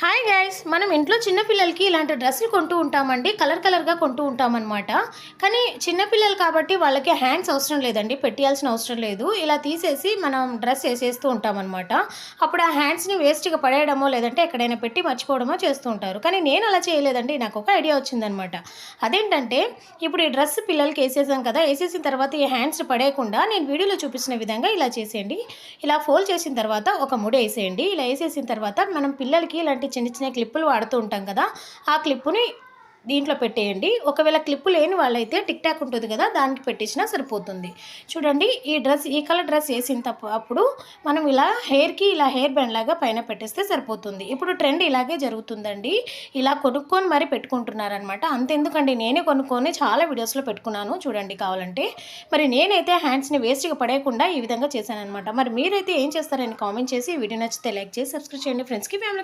Hi guys మనం ఇంట్లో చిన్నపిల్లలకి ఇలాంటి డ్రెస్సులు కొంటూ ఉంటామండి కలర్ కలర్గా కొంటూ ఉంటామన్నమాట. కానీ చిన్నపిల్లలు కాబట్టి వాళ్ళకి హ్యాండ్స్ అవసరం లేదండి పెట్టేయాల్సిన అవసరం లేదు. ఇలా తీసేసి మనం డ్రెస్ వేసేస్తూ ఉంటామన్నమాట. అప్పుడు ఆ హ్యాండ్స్ని వేస్ట్గా పడేయడమో లేదంటే ఎక్కడైనా పెట్టి మర్చిపోవడమో చేస్తూ ఉంటారు. కానీ నేను అలా చేయలేదండి నాకు ఒక ఐడియా వచ్చిందనమాట అదేంటంటే ఇప్పుడు ఈ డ్రెస్ పిల్లలకి వేసేసాం కదా వేసేసిన తర్వాత ఈ హ్యాండ్స్ పడేయకుండా నేను వీడియోలో చూపించిన విధంగా ఇలా చేసేయండి. ఇలా ఫోల్డ్ చేసిన తర్వాత ఒక ముడి వేసేయండి. ఇలా వేసేసిన తర్వాత మనం పిల్లలకి ఇలాంటి చిన్న చిన్న క్లిప్పులు వాడుతూ ఉంటాం కదా ఆ క్లిప్పుని దీంట్లో పెట్టేయండి. ఒకవేళ క్లిప్పు లేని వాళ్ళైతే టిక్ టాక్ ఉంటుంది కదా దానికి పెట్టేసినా సరిపోతుంది. చూడండి ఈ డ్రెస్ ఈ కలర్ డ్రెస్ వేసిన తప్ప అప్పుడు మనం ఇలా హెయిర్కి ఇలా హెయిర్ బ్యాండ్ లాగా పైన పెట్టేస్తే సరిపోతుంది. ఇప్పుడు ట్రెండ్ ఇలాగే జరుగుతుందండి. ఇలా కొనుక్కొని మరి పెట్టుకుంటున్నారనమాట అంతెందుకండి నేనే కొనుక్కొని చాలా వీడియోస్లో పెట్టుకున్నాను. చూడండి కావాలంటే మరి నేనైతే హ్యాండ్స్ని వేస్ట్గా పడేయకుండా ఈ విధంగా చేశానమాట మరి మీరైతే ఏం చేస్తారని కామెంట్ చేసి వీడియో నచ్చితే లైక్ చేసి సబ్స్క్రైబ్ చేయండి. ఫ్రెండ్స్కి ఫ్యామిలీ